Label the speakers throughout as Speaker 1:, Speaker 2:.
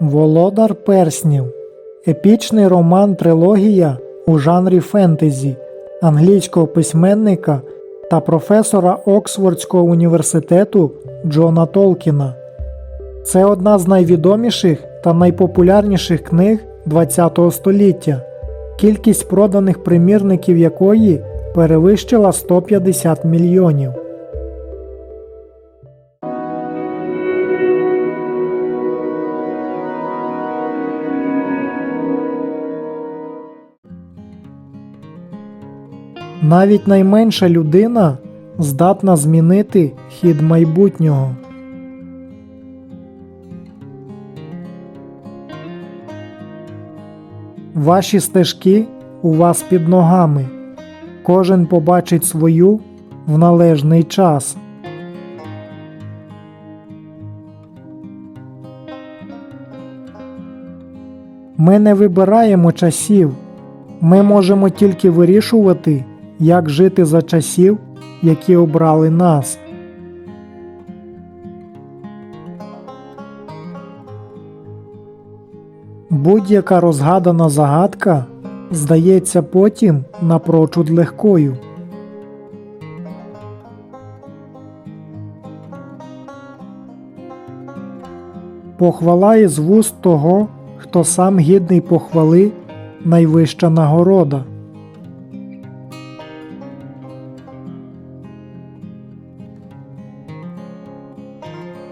Speaker 1: Володар перснів епічний роман трилогія у жанрі фентезі англійського письменника та професора Оксфордського університету Джона Толкіна. Це одна з найвідоміших та найпопулярніших книг ХХ століття, кількість проданих примірників якої перевищила 150 мільйонів. Навіть найменша людина здатна змінити хід майбутнього. Ваші стежки у вас під ногами. Кожен побачить свою в належний час. Ми не вибираємо часів. Ми можемо тільки вирішувати, як жити за часів, які обрали нас. Будь-яка розгадана загадка здається потім напрочуд легкою. Похвала із вуст того, хто сам гідний похвали, найвища нагорода.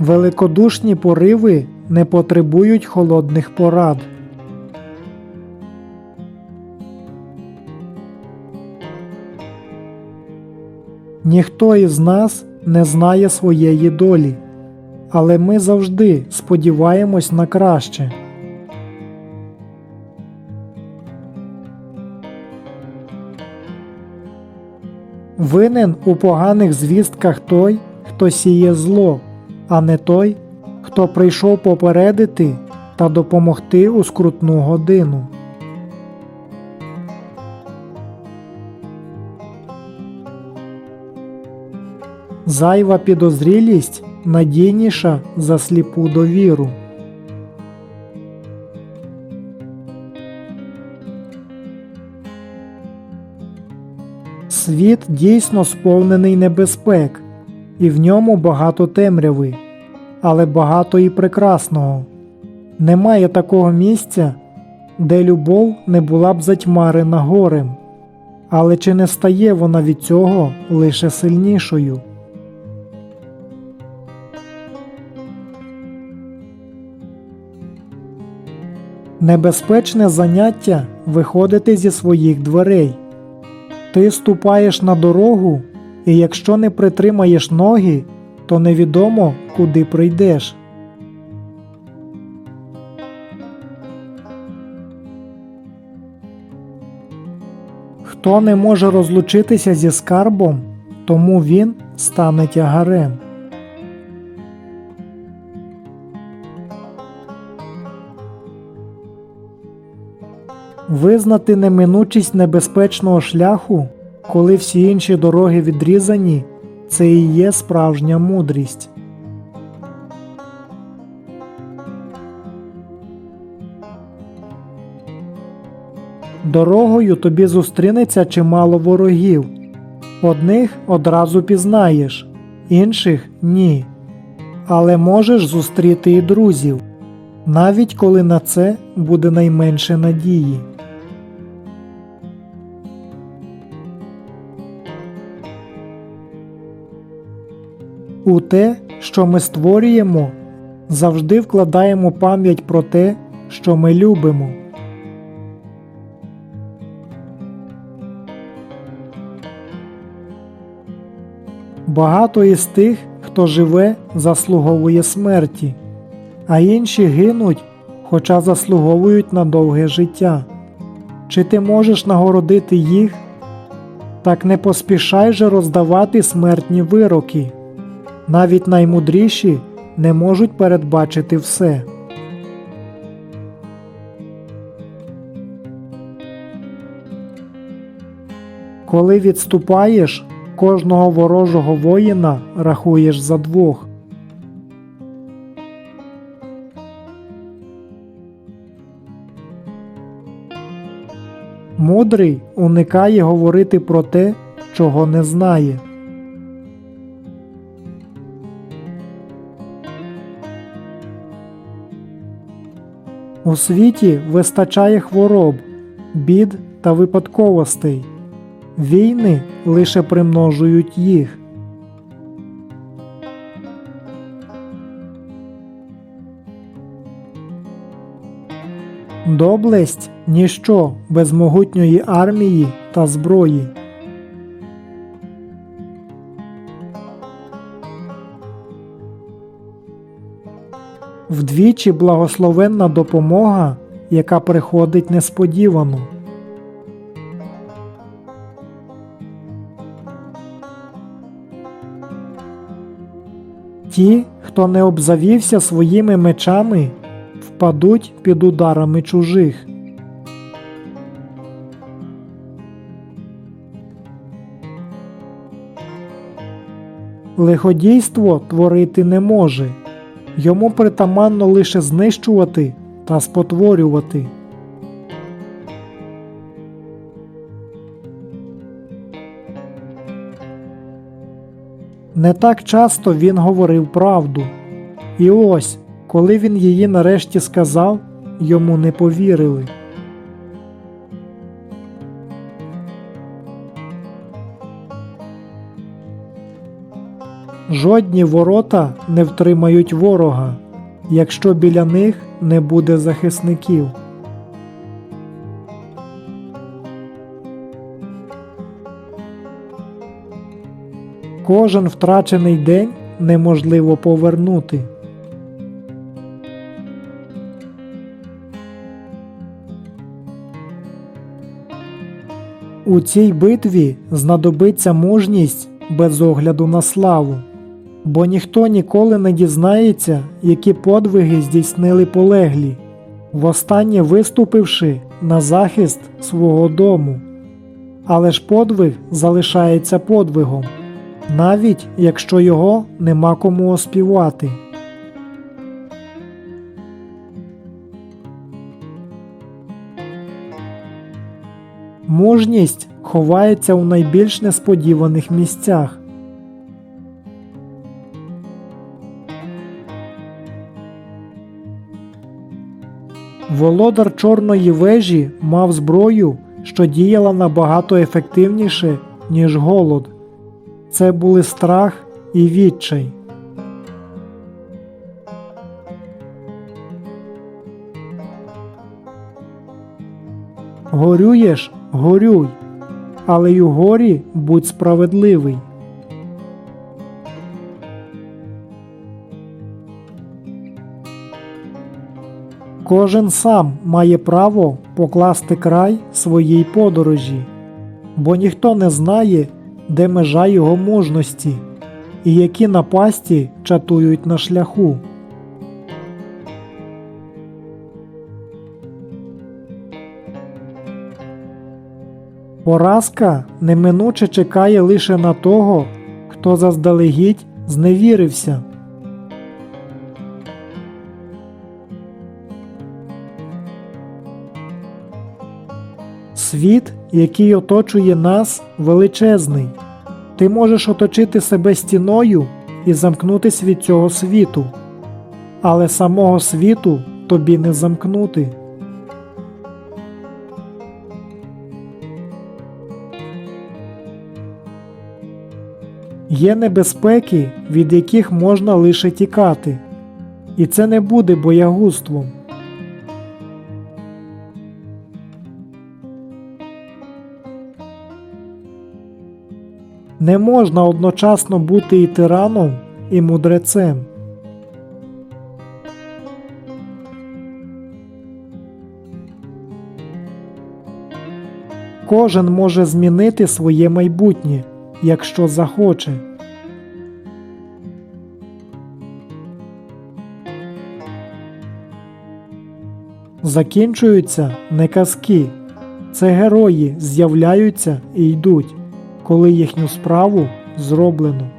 Speaker 1: Великодушні пориви не потребують холодних порад. Ніхто із нас не знає своєї долі, але ми завжди сподіваємось на краще. Винен у поганих звістках той, хто сіє зло, а не той, хто прийшов попередити та допомогти у скрутну годину. Зайва підозрілість надійніша за сліпу довіру. Світ дійсно сповнений небезпек, і в ньому багато темряви, але багато і прекрасного. Немає такого місця, де любов не була б затьмарена горем, але чи не стає вона від цього лише сильнішою? Небезпечне заняття виходити зі своїх дверей. Ти ступаєш на дорогу, і якщо не притримаєш ноги, то невідомо, куди прийдеш. Хто не може розлучитися зі скарбом, тому він стане тягарем. Визнати неминучість небезпечного шляху, коли всі інші дороги відрізані, це і є справжня мудрість. Дорогою тобі зустрінеться чимало ворогів. Одних одразу пізнаєш, інших ні. Але можеш зустріти і друзів, навіть коли на це буде найменше надії. У те, що ми створюємо, завжди вкладаємо пам'ять про те, що ми любимо. Багато із тих, хто живе, заслуговує смерті, а інші гинуть, хоча заслуговують на довге життя. Чи ти можеш нагородити їх? Так не поспішай же роздавати смертні вироки. Навіть наймудріші не можуть передбачити все. Коли відступаєш, кожного ворожого воїна рахуєш за двох. Мудрий уникає говорити про те, чого не знає. У світі вистачає хвороб, бід та випадковостей. Війни лише примножують їх. Доблесть ніщо без могутньої армії та зброї. Вдвічі благословенна допомога, яка приходить несподівано. Ті, хто не обзавівся своїми мечами, впадуть під ударами чужих. Лиходійство творити не може, йому притаманно лише знищувати та спотворювати. Не так часто він говорив правду, і ось, коли він її нарешті сказав, йому не повірили. Жодні ворота не втримають ворога, якщо біля них не буде захисників. Кожен втрачений день неможливо повернути. У цій битві знадобиться мужність без огляду на славу, бо ніхто ніколи не дізнається, які подвиги здійснили полеглі, востаннє виступивши на захист свого дому. Але ж подвиг залишається подвигом, навіть якщо його нема кому оспівати. Мужність ховається у найбільш несподіваних місцях. Володар Чорної вежі мав зброю, що діяла набагато ефективніше, ніж голод. Це були страх і відчай. Горюєш, горюй, але й у горі будь справедливий. Кожен сам має право покласти край своїй подорожі, бо ніхто не знає, де межа його мужності і які напасті чатують на шляху. Поразка неминуче чекає лише на того, хто заздалегідь зневірився. Світ, який оточує нас, величезний. Ти можеш оточити себе стіною і замкнутись від цього світу, але самого світу тобі не замкнути. Є небезпеки, від яких можна лише тікати, і це не буде боягузтвом. Не можна одночасно бути і тираном, і мудрецем. Кожен може змінити своє майбутнє, якщо захоче. Закінчуються не казки, це герої з'являються і йдуть, коли їхню справу зроблено.